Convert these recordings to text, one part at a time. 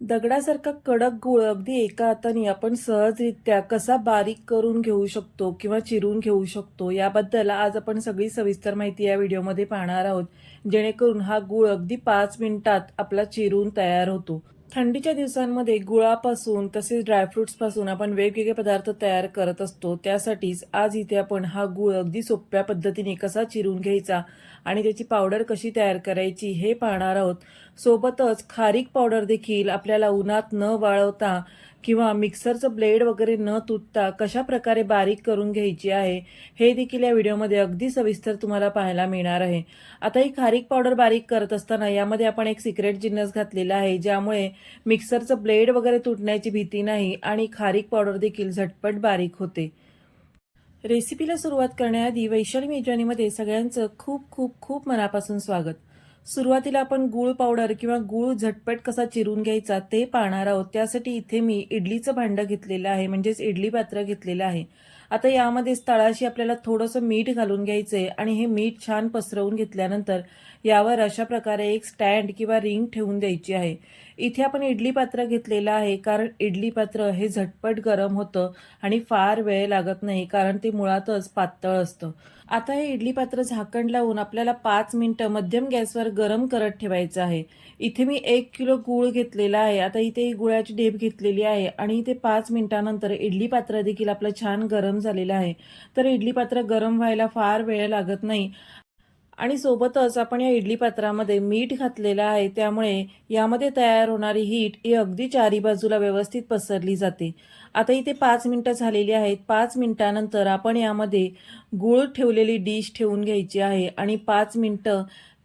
दगडासारखा कडक गुळ अगदी एका हाताने आपण सहजरित्या कसा बारीक करून घेऊ शकतो किंवा चिरून घेऊ शकतो याबद्दल आज आपण सगळी सविस्तर माहिती या व्हिडिओमध्ये पाहणार आहोत. जेणेकरून हा गुळ अगदी पाच मिनिटात आपला चिरून तयार होतो. थंडीच्या दिवसांमध्ये गुळापासून तसेच ड्रायफ्रुट्सपासून आपण वेगवेगळे पदार्थ तयार करत असतो. त्यासाठीच आज इथे आपण हा गुळ अगदी सोप्या पद्धतीने कसा चिरून घ्यायचा आणि त्याची पावडर कशी तयार करायची हे पाहणार आहोत. सोबतच खारीक पावडर देखील आपल्याला उन्हात न वाळवता किंवा मिक्सरचं ब्लेड वगैरे न तुटता कशा प्रकारे बारीक करून घ्यायची आहे हे देखील या व्हिडिओमध्ये अगदी सविस्तर तुम्हाला पाहायला मिळणार आहे. आता ही खारीक पावडर बारीक करत असताना यामध्ये आपण एक सिक्रेट जिन्नस घातलेला आहे ज्यामुळे मिक्सरचं ब्लेड वगैरे तुटण्याची भीती नाही आणि खारीक पावडर देखील झटपट बारीक होते. रेसिपीला सुरुवात करण्याआधी वैशाली मेजवानीमध्ये सगळ्यांचं खूप खूप खूप मनापासून स्वागत. सुरुवातीला आपण गूळ पावडर किंवा गूळ झटपट कसा चिरून घ्यायचा ते पाहणार आहोत. त्यासाठी इथे मी इडलीचं भांडं घेतलेलं आहे म्हणजेच इडली पात्र घेतलेलं आहे. आता यामध्ये तळाशी आपल्याला थोडंसं मीठ घालून घ्यायचं आहे आणि हे मीठ छान पसरवून घेतल्यानंतर यावर अशा प्रकारे एक स्टँड किंवा रिंग ठेवून द्यायची आहे. इथे आपण इडली पात्र घेतलेलं आहे कारण इडली पात्र हे झटपट गरम होतं आणि फार वेळ लागत नाही कारण ते मुळातच पातळ असतं. आता हे इडली पात्र झाकण लावून आपल्याला पाच मिनटं मध्यम गॅसवर गरम करत ठेवायचं आहे. इथे मी एक किलो गूळ घेतलेला आहे आता इथे गुळाची ढेप घेतलेली आहे आणि इथे पाच मिनिटानंतर इडली पात्र देखील आपलं छान गरम झालेलं आहे. तर इडली पात्र गरम व्हायला फार वेळ लागत नाही. आणि सोबतच आपण या इडली पात्रामध्ये मीठ घातलेलं आहे त्यामुळे यामध्ये तयार होणारी हीट ही अगदी चारी बाजूला व्यवस्थित पसरली जाते. आता इथे पाच मिनटं झालेली आहेत. पाच मिनटानंतर आपण यामध्ये गूळ ठेवलेली डिश ठेवून घ्यायची आहे आणि पाच मिनटं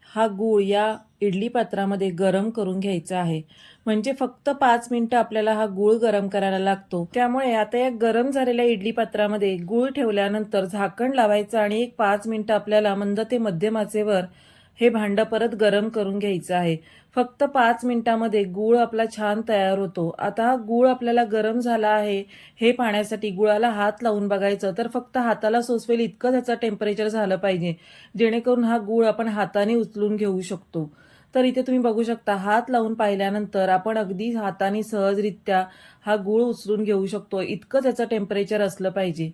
हा गूळ या इडली पात्रामध्ये गरम करून घ्यायचा आहे. म्हणजे फक्त पाच मिनिटं आपल्याला हा गूळ गरम करायला लागतो. त्यामुळे आता या गरम झालेल्या इडली पात्रामध्ये गूळ ठेवल्यानंतर झाकण लावायचं आणि एक पाच मिनिटं आपल्याला मंद ते मध्यम आचेवर हे भांडं परत गरम करून घ्यायचं आहे. फक्त पाच मिनिटामध्ये गूळ आपला छान तयार होतो. आता हा गूळ आपल्याला गरम झाला आहे हे पाण्यासाठी गुळाला हात लावून बघायचं तर फक्त हाताला सोसवेल इतकं त्याचं टेम्परेचर झालं पाहिजे. जेणेकरून हा गूळ आपण हाताने उचलून घेऊ शकतो. तर इथे तुम्ही बघू शकता हात लावून पाहिल्यानंतर आपण अगदी हाताने सहजरित्या हा गूळ उचलून घेऊ शकतो. इतकं त्याचं टेम्परेचर असलं पाहिजे.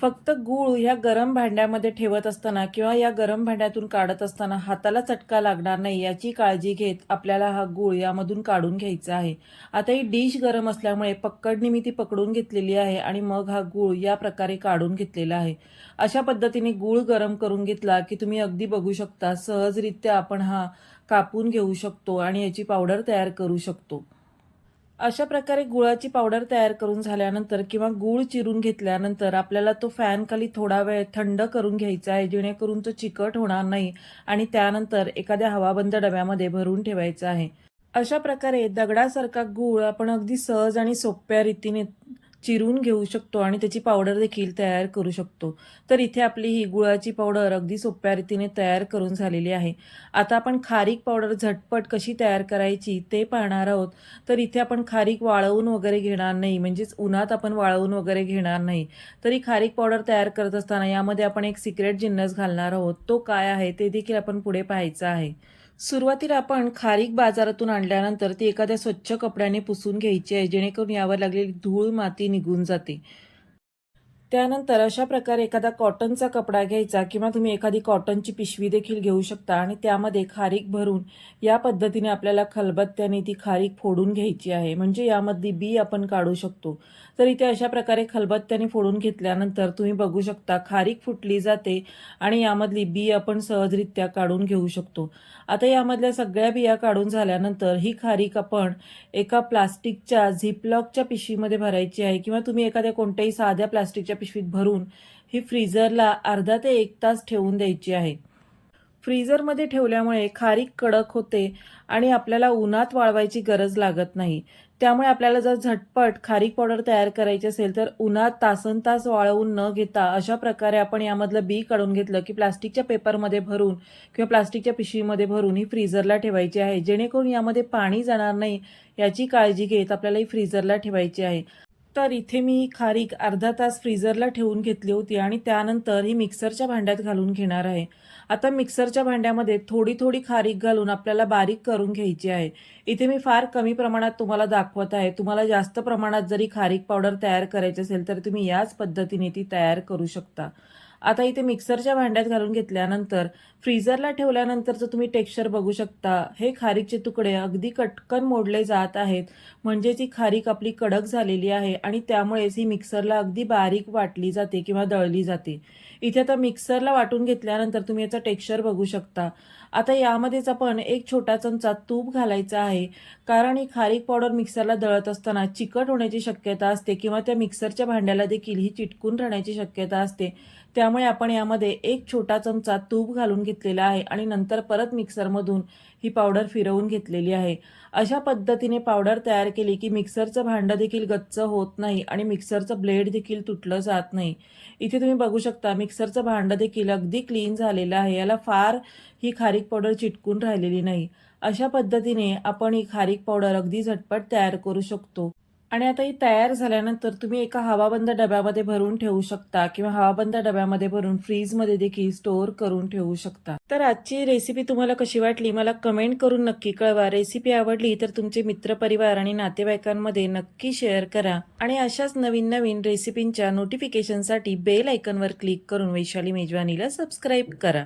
फक्त गूळ ह्या गरम भांड्यामध्ये ठेवत असताना किंवा या गरम भांड्यातून काढत असताना हाताला चटका लागणार नाही याची काळजी घेत आपल्याला हा गूळ यामधून काढून घ्यायचा आहे. आता ही डिश गरम असल्यामुळे पक्कडनी मी ती पकडून घेतलेली आहे आणि मग हा गूळ या प्रकारे काढून घेतलेला आहे. अशा पद्धतीने गूळ गरम करून घेतला की तुम्ही अगदी बघू शकता सहजरित्या आपण हा कापून घेऊ शकतो आणि याची पावडर तयार करू शकतो. अशा प्रकारे गुळाची पावडर तयार करून झाल्यानंतर किंवा गूळ चिरून घेतल्यानंतर आपल्याला तो फॅन खाली थोडा वेळ थंड करून घ्यायचा आहे जेणेकरून तो चिकट होणार नाही आणि त्यानंतर एखाद्या हवाबंद डब्यामध्ये भरून ठेवायचा आहे. अशा प्रकारे दगडासारखा गूळ आपण अगदी सहज आणि सोप्या रीतीने चिरून घेऊ शकतो आणि त्याची पावडर देखील तयार करू शकतो. तर इथे आपली ही गुळाची पावडर अगदी सोप्या रीतीने तयार करून झालेली आहे. आता आपण खारीक पावडर झटपट कशी तयार करायची ते पाहणार आहोत. तर इथे आपण खारीक वाळवून वगैरे घेणार नाही म्हणजेच उन्हात आपण वाळवून वगैरे घेणार नाही. तरी खारीक पावडर तयार करत असताना यामध्ये आपण एक सिक्रेट जिन्नस घालणार आहोत. तो काय आहे ते देखील आपण पुढे पाहायचं आहे. सुरुवातीला आपण खारीक बाजारातून आणल्यानंतर ती एखाद्या स्वच्छ कपड्याने पुसून घ्यायची आहे जेणेकरून यावर लागलेली धूळ माती निघून जाते. त्यानंतर अशा प्रकारे एखादा कॉटनचा कपडा घ्यायचा किंवा तुम्ही एखादी कॉटनची पिशवी देखील घेऊ शकता आणि त्यामध्ये खारीक भरून या पद्धतीने आपल्याला खलबत्त्याने ती खारीक फोडून घ्यायची आहे. म्हणजे यामधली बी आपण काढू शकतो. तर इथे अशा प्रकारे खलबत्त्याने फोडून घेतल्यानंतर तुम्ही बघू शकता खारीक फुटली जाते आणि यामधली बी आपण सहजरित्या काढून घेऊ शकतो. आता यामधल्या सगळ्या बिया काढून झाल्यानंतर ही खारीक आपण एका प्लास्टिकच्या झिपलॉकच्या पिशवीमध्ये भरायची आहे किंवा तुम्ही एखाद्या कोणत्याही साध्या प्लास्टिकच्या पिशवीत भरून ही फ्रीजरला अर्धा ते एक तास ठेवून द्यायची आहे. फ्रीझरमध्ये ठेवल्यामुळे खारीक कडक होते आणि आपल्याला उन्हात वाळवायची गरज लागत नाही. त्यामुळे आपल्याला जर झटपट खारीक पावडर तयार करायची असेल तर उन्हात तासन तास वाळवून न घेता अशा प्रकारे आपण यामधलं बी काढून घेतलं की प्लास्टिकच्या पेपरमध्ये भरून किंवा प्लास्टिकच्या पिशवीमध्ये भरून ही फ्रीझरला ठेवायची आहे. जेणेकरून यामध्ये पाणी जाणार नाही याची काळजी घेत आपल्याला ही फ्रीजरला ठेवायची आहे. तर इथे मी खारीक अर्धा तास फ्रीजरला ठेवून घेतली होती आणि त्यानंतर ही मिक्सरच्या भांड्यात घालून घेणार आहे. आता मिक्सरच्या भांड्यामध्ये थोडी थोडी खारीक घालून आपल्याला बारीक करून घ्यायची आहे. इथे मी फार कमी प्रमाणात तुम्हाला दाखवत आहे. तुम्हाला जास्त प्रमाणात जरी खारीक पावडर तयार करायची असेल तर तुम्ही याच पद्धतीने ती तयार करू शकता. आता इथे मिक्सरच्या भांड्यात घालून घेतल्यानंतर फ्रीजरला ठेवल्यानंतरचं तुम्ही टेक्स्चर बघू शकता. हे खारीकचे तुकडे अगदी कटकन मोडले जात आहेत. म्हणजे ती खारीक आपली कडक झालेली आहे आणि त्यामुळेच ही मिक्सरला अगदी बारीक वाटली जाते किंवा दळली जाते. इथे आता मिक्सरला वाटून घेतल्यानंतर तुम्ही याचा टेक्स्चर बघू शकता. आता यामध्येच आपण एक छोटा चमचा तूप घालायचा आहे. कारण ही खारीक पावडर मिक्सरला दळत असताना चिकट होण्याची शक्यता असते किंवा त्या मिक्सरच्या भांड्याला देखील ही चिटकून राहण्याची शक्यता असते. त्यामुळे आपण यामध्ये एक छोटा चमचा तूप घालून घेतलेला आहे आणि नंतर परत मिक्सरमधून ही पावडर फिरवून घेतलेली आहे. अशा पद्धतीने पावडर तयार केली की मिक्सरचं भांडं देखील गच्च होत नाही आणि मिक्सरचं ब्लेड देखील तुटलं जात नाही. इथे तुम्ही बघू शकता मिक्सरचं भांडं देखील अगदी क्लीन झालेलं आहे. याला फार ही खारीक पावडर चिटकून राहिलेली नाही. अशा पद्धतीने आपण ही खारीक पावडर अगदी झटपट तयार करू शकतो. आणि आता ही तयार झाल्यानंतर तुम्ही एका हवाबंद डब्यामध्ये भरून ठेवू शकता किंवा हवाबंद डब्यामध्ये भरून फ्रीजमध्ये देखील स्टोअर करून ठेवू शकता. तर आजची रेसिपी तुम्हाला कशी वाटली? मला कमेंट करून नक्की कळवा. रेसिपी आवडली तर तुमचे मित्रपरिवार आणि नातेवाईकांमध्ये नक्की शेअर करा. आणि अशाच नवीन नवीन रेसिपींच्या नोटिफिकेशनसाठी बेल आयकनवर क्लिक करून वैशाली मेजवानीला सबस्क्राईब करा.